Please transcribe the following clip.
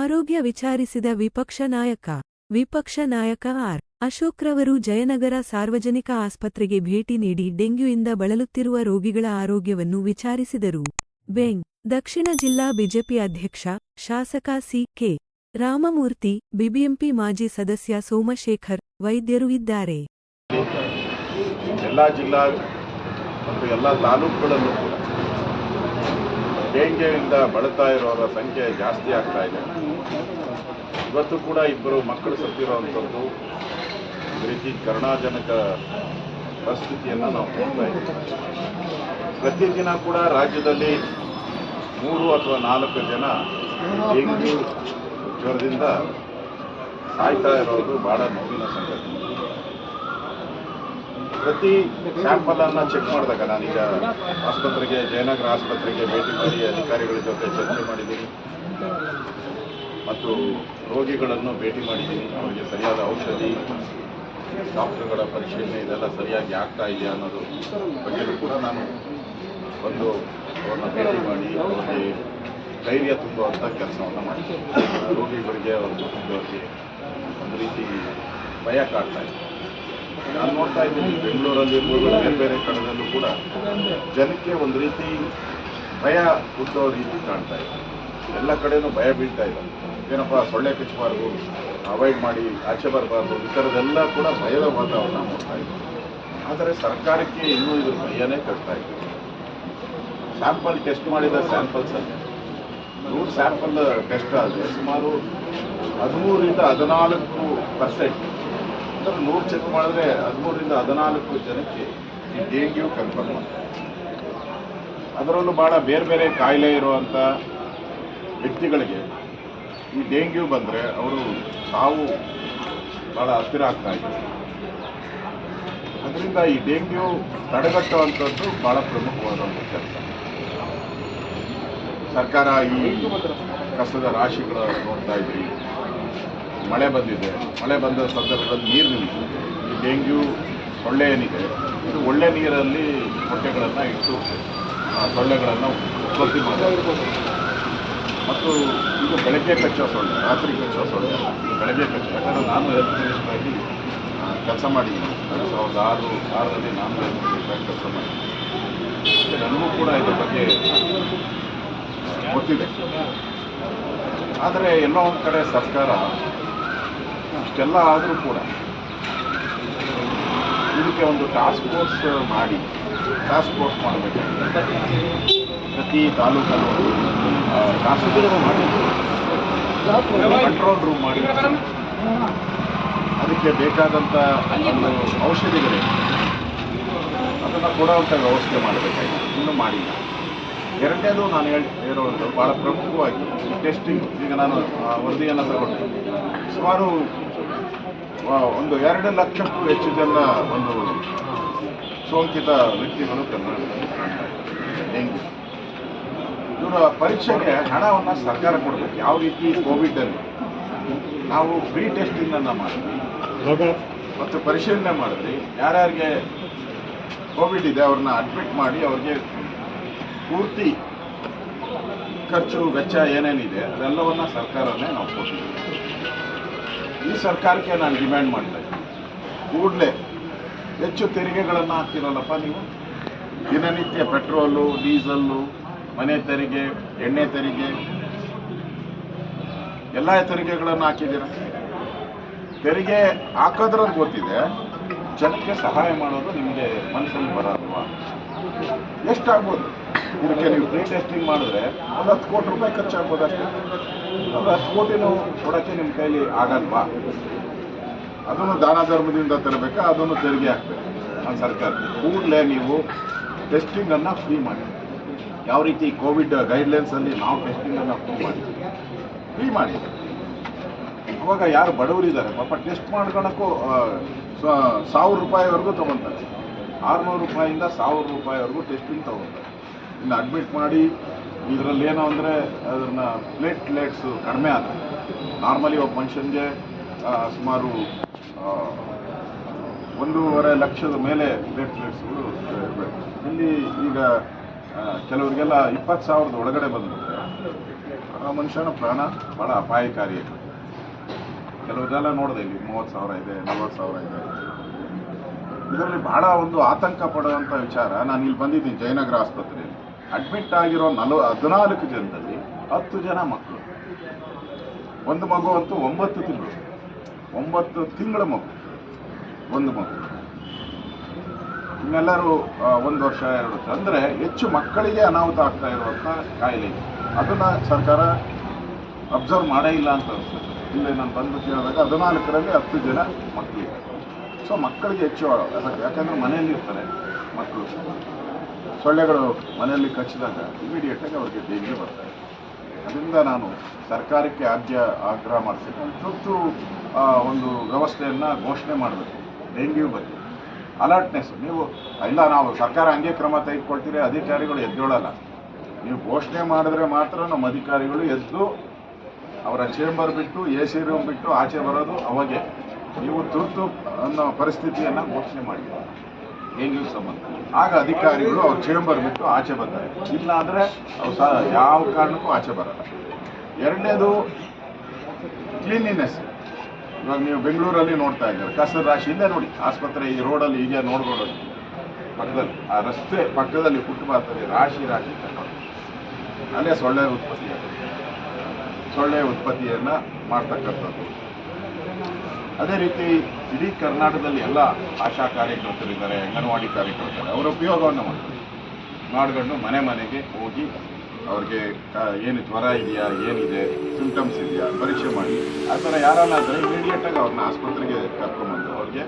ಆರೋಗ್ಯ ವಿಚಾರಿಸಿದ ವಿಪಕ್ಷ ನಾಯಕ. ವಿಪಕ್ಷ ನಾಯಕ ಆರ್. ಅಶೋಕ್ರವರು ಜಯನಗರ ಸಾರ್ವಜನಿಕ ಆಸ್ಪತ್ರೆಗೆ ಭೇಟಿ ನೀಡಿ ಡೆಂಗ್ಯೂಯಿಂದ ಬಳಲುತ್ತಿರುವ ರೋಗಿಗಳ ಆರೋಗ್ಯವನ್ನು ವಿಚಾರಿಸಿದರು. ಬೆಂಗ್. ದಕ್ಷಿಣ ಜಿಲ್ಲಾ ಬಿಜೆಪಿ ಅಧ್ಯಕ್ಷ, ಶಾಸಕ ಸಿ. ಕೆ. ರಾಮಮೂರ್ತಿ, ಬಿಬಿಎಂಪಿ ಮಾಜಿ ಸದಸ್ಯ ಸೋಮಶೇಖರ್ ವೈದ್ಯರು ಇದ್ದಾರೆ. ಎಲ್ಲ ಜಿಲ್ಲಾ ಮತ್ತು ಎಲ್ಲ ತಾಲೂಕುಗಳಲ್ಲೂ ಕೂಡ ಡೆಂಗ್ಯೂಯಿಂದ ಬಳತಾ ಇರೋರ ಸಂಖ್ಯೆ ಜಾಸ್ತಿ ಆಗ್ತಾ ಇದೆ. ಇವತ್ತು ಕೂಡ ಇಬ್ಬರು ಮಕ್ಕಳು ಸತ್ತಿರುವಂಥದ್ದು ರೀತಿ ಕರುಣಾಜನಕ ಪರಿಸ್ಥಿತಿಯನ್ನು ನಾವು ನೋಡ್ತಾ ಇದ್ದೀವಿ. ಪ್ರತಿದಿನ ಕೂಡ ರಾಜ್ಯದಲ್ಲಿ ಮೂರು ಅಥವಾ ನಾಲ್ಕು ಜನ ಡೆಂಗ್ಯೂ ಜ್ವರದಿಂದ ಸಾಯ್ತಾ ಇರೋದು ಭಾಳ ನೋವಿನ ಸಂಗತಿ. ಪ್ರತಿ ಸ್ಯಾಂಪಲ್ ಅನ್ನ ಚೆಕ್ ಮಾಡಿದಾಗ ನಾನೀಗ ಆಸ್ಪತ್ರೆಗೆ, ಜಯನಗರ ಆಸ್ಪತ್ರೆಗೆ ಭೇಟಿ ಮಾಡಿ, ಅಧಿಕಾರಿಗಳ ಜೊತೆ ಚರ್ಚೆ ಮಾಡಿದ್ದೀನಿ. ಮತ್ತು ರೋಗಿಗಳನ್ನು ಭೇಟಿ ಮಾಡಿದ್ದೀನಿ. ಅವರಿಗೆ ಸರಿಯಾದ ಔಷಧಿ, ಡಾಕ್ಟರ್ಗಳ ಪರಿಶೀಲನೆ ಇದೆಲ್ಲ ಸರಿಯಾಗಿ ಆಗ್ತಾ ಇದೆಯಾ ಅನ್ನೋದು ಬಗ್ಗೆಯೂ ಕೂಡ ನಾನು ಒಂದು ಅವ್ರನ್ನ ಭೇಟಿ ಮಾಡಿ, ಅವರಿಗೆ ಧೈರ್ಯ ತುಂಬುವಂಥ ಕೆಲಸವನ್ನು ಮಾಡಿದ್ದೀನಿ ರೋಗಿಗಳಿಗೆ ಅವ್ರ ಒಂದು ರೀತಿ ಭಯ ಕಾಡ್ತಾ ಇದೆ. ನಾನು ನೋಡ್ತಾ ಇದ್ದೀನಿ, ಬೆಂಗಳೂರಲ್ಲಿ ಇರ್ಬೋದು, ಬೇರೆ ಬೇರೆ ಕಡೆದಲ್ಲೂ ಕೂಡ ಜನಕ್ಕೆ ಒಂದು ರೀತಿ ಭಯ ಹುಟ್ಟೋ ರೀತಿ ಕಾಣ್ತಾ ಇದೆ. ಎಲ್ಲ ಕಡೆನೂ ಭಯ ಬೀಳ್ತಾ ಇಲ್ಲ ಏನಪ್ಪ, ಸೊಳ್ಳೆ ಕಚ್ಚಬಾರ್ದು, ಅವಾಯ್ಡ್ ಮಾಡಿ, ಆಚೆ ಬರಬಾರ್ದು, ಈ ಥರದ್ದೆಲ್ಲ ಕೂಡ ಭಯದ ವಾತಾವರಣ ನೋಡ್ತಾ ಇದೆ. ಆದರೆ ಸರ್ಕಾರಕ್ಕೆ ಇನ್ನೂ ಇದ್ರ ಭಯನೇ ಕಟ್ತಾ ಇದೆ. ಸ್ಯಾಂಪಲ್ ಟೆಸ್ಟ್ ಮಾಡಿದ ಸ್ಯಾಂಪಲ್ಸಲ್ಲಿ ನೂರು ಸ್ಯಾಂಪಲ್ ಟೆಸ್ಟ್ ಆದರೆ ಸುಮಾರು ಹದಿಮೂರರಿಂದ ಹದಿನಾಲ್ಕು ಪರ್ಸೆಂಟ್ ಅಂದ್ರೆ ನೂರು ಚೆಕ್ ಮಾಡಿದ್ರೆ ಹದಿಮೂರರಿಂದ ಹದಿನಾಲ್ಕು ಜನಕ್ಕೆ ಈ ಡೆಂಗ್ಯೂ ಕನ್ಫರ್ಮ್ ಅದರಲ್ಲೂ ಭಾಳ ಬೇರೆ ಬೇರೆ ಕಾಯಿಲೆ ಇರುವಂಥ ವ್ಯಕ್ತಿಗಳಿಗೆ ಈ ಡೆಂಗ್ಯೂ ಬಂದರೆ ಅವರು ಸಾವು ಭಾಳ ಹತ್ತಿರ ಆಗ್ತಾ ಇದೆ. ಅದರಿಂದ ಈ ಡೆಂಗ್ಯೂ ತಡೆಗಟ್ಟುವಂಥದ್ದು ಭಾಳ ಪ್ರಮುಖವಾದಂಥ ಕೆಲಸ. ಸರ್ಕಾರ ಈ ಕಸದ ರಾಶಿಗಳ ನೋಡ್ತಾ ಇದ್ರಿ. ಮಳೆ ಬಂದಿದೆ. ಮಳೆ ಬಂದ ಸಂದರ್ಭದಲ್ಲಿ ನೀರು ನಿಂತು ಈ ಡೆಂಗ್ಯೂ, ಸೊಳ್ಳೆ ಏನಿದೆ, ಇದು ಒಳ್ಳೆ ನೀರಲ್ಲಿ ಮೊಟ್ಟೆಗಳನ್ನು ಇಟ್ಟು, ಆ ಸೊಳ್ಳೆಗಳನ್ನು ಉತ್ಪತ್ತಿ ಮಾಡಿ ಮತ್ತು ಇದು ಬೆಳಗ್ಗೆ ಕಚ್ಚೋ ಸೊಳ್ಳೆ, ರಾತ್ರಿ ಕಚ್ಚೋ ಸೊಳ್ಳೆ ಬೆಳಗ್ಗೆ ಕಚ್ಚೋ. ಯಾಕಂದರೆ ನಾನು ಹೆಲ್ತ್ ಮಿನಿಸ್ಟರ್ ಆಗಿ ಕೆಲಸ ಮಾಡಿದ್ದೀನಿ. ಎರಡು ಸಾವಿರದ ಆರು, ಆರರಲ್ಲಿ ನಾನು ಹೆಲ್ತ್ ಮಿನಿಸ್ಟರ್ ಆಗಿ ಕೆಲಸ ಮಾಡಿದ್ದೀನಿ. ನನಗೂ ಕೂಡ ಇದ್ರ ಬಗ್ಗೆ ಗೊತ್ತಿದೆ. ಆದರೆ ಎಲ್ಲೋ ಒಂದು ಕಡೆ ಸರ್ಕಾರ ಇಷ್ಟೆಲ್ಲ ಆದರೂ ಕೂಡ ಇದಕ್ಕೆ ಒಂದು ಟಾಸ್ಕ್ ಫೋರ್ಸ್ ಮಾಡಿ. ಟಾಸ್ಕ್ ಫೋರ್ಸ್ ಮಾಡಬೇಕಾಗಿದೆ ಪ್ರತಿ ತಾಲೂಕಲ್ಲೂ. ಟಾಸ್ಕ್ ಫೋರ್ಸ್ ಮಾಡಿದ್ದು ಕಂಟ್ರೋಲ್ ರೂಮ್ ಮಾಡಿ. ಅದಕ್ಕೆ ಬೇಕಾದಂಥ ಒಂದು ಔಷಧಿಗಳಿವೆ. ಅದನ್ನು ಕೊಡುವಂಥ ವ್ಯವಸ್ಥೆ ಮಾಡಬೇಕಾಗಿದೆ ಇನ್ನೂ ಮಾಡಿಲ್ಲ. ಎರಡನೇದು ನಾನು ಹೇಳಿ ಹೇಳೋದು ಭಾಳ ಪ್ರಮುಖವಾಗಿ ಟೆಸ್ಟಿಂಗ್ ಈಗ ನಾನು ವರದಿಯನ್ನು ತಗೊಂಡೆ. ಸುಮಾರು ಒಂದು ಎರಡು ಲಕ್ಷಕ್ಕೂ ಹೆಚ್ಚು ಜನ ಒಂದು ಸೋಂಕಿತ ವ್ಯಕ್ತಿಗಳು ಕರ್ನಾಟಕದಲ್ಲಿ ಇವರ ಪರೀಕ್ಷೆಗೆ ಹಣವನ್ನು ಸರ್ಕಾರ ಕೊಡಬೇಕು. ಯಾವ ರೀತಿ ಕೋವಿಡಲ್ಲಿ ನಾವು ಫ್ರೀ ಟೆಸ್ಟಿಂಗನ್ನು ಮಾಡಿದ್ವಿ. ಮತ್ತು ಪರಿಶೀಲನೆ ಮಾಡಿದ್ವಿ. ಯಾರ್ಯಾರಿಗೆ ಕೋವಿಡ್ ಇದೆ ಅವ್ರನ್ನ ಅಡ್ಮಿಟ್ ಮಾಡಿ ಅವ್ರಿಗೆ ಪೂರ್ತಿ ಖರ್ಚು ವೆಚ್ಚ ಏನೇನಿದೆ ಅದೆಲ್ಲವನ್ನ ಸರ್ಕಾರನೇ ನಾವು ಕೊಟ್ಟಿದ್ದೀವಿ. ಈ ಸರ್ಕಾರಕ್ಕೆ ನಾನು ಡಿಮ್ಯಾಂಡ್ ಮಾಡ್ತಾ ಇದ್ದೀನಿ. ಕೂಡಲೇ ಹೆಚ್ಚು ತೆರಿಗೆಗಳನ್ನು ಹಾಕ್ತಿರಲ್ಲಪ್ಪ ನೀವು? ದಿನನಿತ್ಯ ಪೆಟ್ರೋಲು, ಡೀಸಲ್ಲು, ಮನೆ ತೆರಿಗೆ, ಎಣ್ಣೆ ತೆರಿಗೆ, ಎಲ್ಲ ತೆರಿಗೆಗಳನ್ನು ಹಾಕಿದ್ದೀರ? ತೆರಿಗೆ ಹಾಕೋದ್ರಲ್ಲಿ ಗೊತ್ತಿದೆ, ಜನಕ್ಕೆ ಸಹಾಯ ಮಾಡೋದು ನಿಮಗೆ ಮನಸ್ಸಲ್ಲಿ ಬರಲ್ವಾ? ಎಷ್ಟಾಗ್ಬೋದು? ಇದಕ್ಕೆ ನೀವು ಪ್ರೀ ಟೆಸ್ಟಿಂಗ್ ಮಾಡಿದ್ರೆ ಒಂದು ಹತ್ತು ಕೋಟಿ ರೂಪಾಯಿ ಖರ್ಚಾಗ್ಬೋದು ಅಷ್ಟೇ. ಒಂದು ಹತ್ತು ಕೋಟಿನೂ ಕೊಡೋಕ್ಕೆ ನಿಮ್ಮ ಕೈಲಿ ಆಗಲ್ವಾ? ಅದನ್ನು ದಾನ ಧರ್ಮದಿಂದ ತರಬೇಕಾ? ಅದನ್ನು ತೆರಿಗೆ ಹಾಕ್ಬೇಕು ನಮ್ಮ ಸರ್ಕಾರ. ಕೂಡಲೇ ನೀವು ಟೆಸ್ಟಿಂಗನ್ನು ಫ್ರೀ ಮಾಡಿ. ಯಾವ ರೀತಿ ಕೋವಿಡ್ ಗೈಡ್ಲೈನ್ಸಲ್ಲಿ ನಾವು ಟೆಸ್ಟಿಂಗನ್ನು ಫ್ರೀ ಮಾಡಿ? ಫ್ರೀ ಮಾಡಿ. ಅವಾಗ ಯಾರು ಬಡವರಿದ್ದಾರೆ ಪಾಪ ಟೆಸ್ಟ್ ಮಾಡ್ಕೊಳಕ್ಕೂ ಸಾವಿರ ರೂಪಾಯಿವರೆಗೂ ತೊಗೊತಾರೆ. ಆರುನೂರು ರೂಪಾಯಿಂದ ಸಾವಿರ ರೂಪಾಯಿವರೆಗೂ ಟೆಸ್ಟಿಂಗ್ ತೊಗೊತಾರೆ. ಇನ್ನು ಅಡ್ಮಿಟ್ ಮಾಡಿ ಇದರಲ್ಲಿ ಏನು ಅಂದರೆ ಅದನ್ನ ಪ್ಲೇಟ್ಲೆಟ್ಸು ಕಡಿಮೆ ಆದರೆ. ನಾರ್ಮಲಿ ಒಬ್ಬ ಮನುಷ್ಯನಿಗೆ ಸುಮಾರು ಒಂದೂವರೆ ಲಕ್ಷದ ಮೇಲೆ ಪ್ಲೇಟ್ಲೆಟ್ಸ್ಗಳು ಇರಬೇಕು. ಇಲ್ಲಿ ಈಗ ಕೆಲವರಿಗೆಲ್ಲ ಇಪ್ಪತ್ತು ಸಾವಿರದ ಒಳಗಡೆ ಬಂದ್ಬಿಟ್ರೆ, ಆ ಮನುಷ್ಯನ ಪ್ರಾಣ ಭಾಳ ಅಪಾಯಕಾರಿ. ಕೆಲವರೆಲ್ಲ ನೋಡಿದೆ ಇಲ್ಲಿ ಮೂವತ್ತು ಸಾವಿರ ಇದೆ, ನಲ್ವತ್ತು ಸಾವಿರ ಇದೆ. ಇದರಲ್ಲಿ ಬಹಳ ಒಂದು ಆತಂಕ ಪಡುವಂಥ ವಿಚಾರ. ನಾನು ಇಲ್ಲಿ ಬಂದಿದ್ದೀನಿ ಜಯನಗರ ಆಸ್ಪತ್ರೆಯಲ್ಲಿ. ಅಡ್ಮಿಟ್ ಆಗಿರೋ ನಲ್ವ ಹದಿನಾಲ್ಕು ಜನದಲ್ಲಿ ಹತ್ತು ಜನ ಮಕ್ಕಳು. ಒಂದು ಮಗು ಅಂತೂ ಒಂಬತ್ತು ತಿಂಗಳು. ಒಂಬತ್ತು ತಿಂಗಳ ಮಗು. ಒಂದು ಮಗು. ಇನ್ನೆಲ್ಲರೂ ಒಂದು ವರ್ಷ, ಎರಡು ವರ್ಷ. ಅಂದರೆ ಹೆಚ್ಚು ಮಕ್ಕಳಿಗೆ ಅನಾಹುತ ಆಗ್ತಾ ಇರುವಂಥ ಕಾಯಿಲೆ ಅದನ್ನು ಸರ್ಕಾರ ಅಬ್ಸರ್ವ್ ಮಾಡೇ ಇಲ್ಲ ಅಂತ ಅನಿಸ್ತದೆ ಇಲ್ಲಿ ನಾನು ಬಂದು ಕೇಳಿದಾಗ ಹದಿನಾಲ್ಕರಲ್ಲಿ ಹತ್ತು ಜನ ಮಕ್ಕಳಿಗೆ ಸೊ ಮಕ್ಕಳಿಗೆ ಹೆಚ್ಚು ಯಾಕಂದ್ರೆ ಮನೆಯಲ್ಲಿ ಇರ್ತಾರೆ ಮಕ್ಕಳು. ಸೊಳ್ಳೆಗಳು ಮನೆಯಲ್ಲಿ ಕಚ್ಚಿದಾಗ ಇಮಿಡಿಯೇಟಾಗಿ ಅವರಿಗೆ ಡೆಂಗ್ಯೂ ಬರ್ತಾರೆ ಅದರಿಂದ ನಾನು ಸರ್ಕಾರಕ್ಕೆ ಆದ್ಯ ಆಗ್ರಹ ಮಾಡ್ತೀನಿ ತುರ್ತು ಒಂದು ವ್ಯವಸ್ಥೆಯನ್ನು ಘೋಷಣೆ ಮಾಡಬೇಕು. ಡೆಂಗ್ಯೂ ಬಗ್ಗೆ ಅಲರ್ಟ್ನೆಸ್ ನೀವು, ಇಲ್ಲ, ನಾವು ಸರ್ಕಾರ ಹಂಗೆ ಕ್ರಮ ತೆಗೆದುಕೊಳ್ತೀರಿ, ಅಧಿಕಾರಿಗಳು ಎದ್ದೇಳಲ್ಲ. ನೀವು ಘೋಷಣೆ ಮಾಡಿದ್ರೆ ಮಾತ್ರ ನಮ್ಮ ಅಧಿಕಾರಿಗಳು ಎದ್ದು ಅವರ ಚೇಂಬರ್ ಬಿಟ್ಟು ಎ ಸಿ ರೂಮ್ ಬಿಟ್ಟು ಆಚೆ ಬರೋದು ಅವಾಗೆ. ನೀವು ತುರ್ತು ಅನ್ನೋ ಪರಿಸ್ಥಿತಿಯನ್ನು ಘೋಷಣೆ ಮಾಡಿ ಡೆಂಗ್ಯೂ ಸಂಬಂಧ ಆಗ ಅಧಿಕಾರಿಗಳು ಅವ್ರ ಚೇಂಬರ್ ಬಿಟ್ಟು ಆಚೆ ಬರ್ತಾರೆ. ಇಲ್ಲ ಅಂದರೆ ಅವ್ರು ಸಹ ಯಾವ ಕಾರಣಕ್ಕೂ ಆಚೆ ಬರಲ್ಲ. ಎರಡನೇದು ಕ್ಲೀನಿನೆಸ್ ಇವಾಗ ನೀವು ಬೆಂಗಳೂರಲ್ಲಿ ನೋಡ್ತಾ ಇದ್ದಾರೆ, ಕಸದ ರಾಶಿ ಇಲ್ಲೇ ನೋಡಿ. ಆಸ್ಪತ್ರೆ ಈ ರೋಡಲ್ಲಿ ಹೀಗೆ ನೋಡ್ಬೋದು ಪಕ್ಕದಲ್ಲಿ, ಆ ರಸ್ತೆ ಪಕ್ಕದಲ್ಲಿ ಫುಟ್ಪಾತಲ್ಲಿ ರಾಶಿ ರಾಶಿ ತಗೊಂಡು. ಅಲ್ಲೇ ಸೊಳ್ಳೆ ಉತ್ಪತ್ತಿ ಸೊಳ್ಳೆ ಉತ್ಪತ್ತಿಯನ್ನು ಮಾಡ್ತಕ್ಕಂಥದ್ದು. ಅದೇ ರೀತಿ ಇಡೀ ಕರ್ನಾಟಕದಲ್ಲಿ ಎಲ್ಲ ಆಶಾ ಕಾರ್ಯಕರ್ತರಿದ್ದಾರೆ ಅಂಗನವಾಡಿ ಕಾರ್ಯಕರ್ತರು ಅವರ ಉಪಯೋಗವನ್ನು ಮಾಡ್ತಾರೆ ಮಾಡ್ಕೊಂಡು ಮನೆ ಮನೆಗೆ ಹೋಗಿ ಅವ್ರಿಗೆ ಏನು ಜ್ವರ ಇದೆಯಾ, ಏನಿದೆ ಸಿಂಪ್ಟಮ್ಸ್ ಇದೆಯಾ, ಪರೀಕ್ಷೆ ಮಾಡಿ, ಆ ಥರ ಯಾರನ್ನಾದರೆ ಇಮಿಡಿಯೇಟಾಗಿ ಅವ್ರನ್ನ ಆಸ್ಪತ್ರೆಗೆ ಕರ್ಕೊಂಡ್ಬಂದು ಅವ್ರಿಗೆ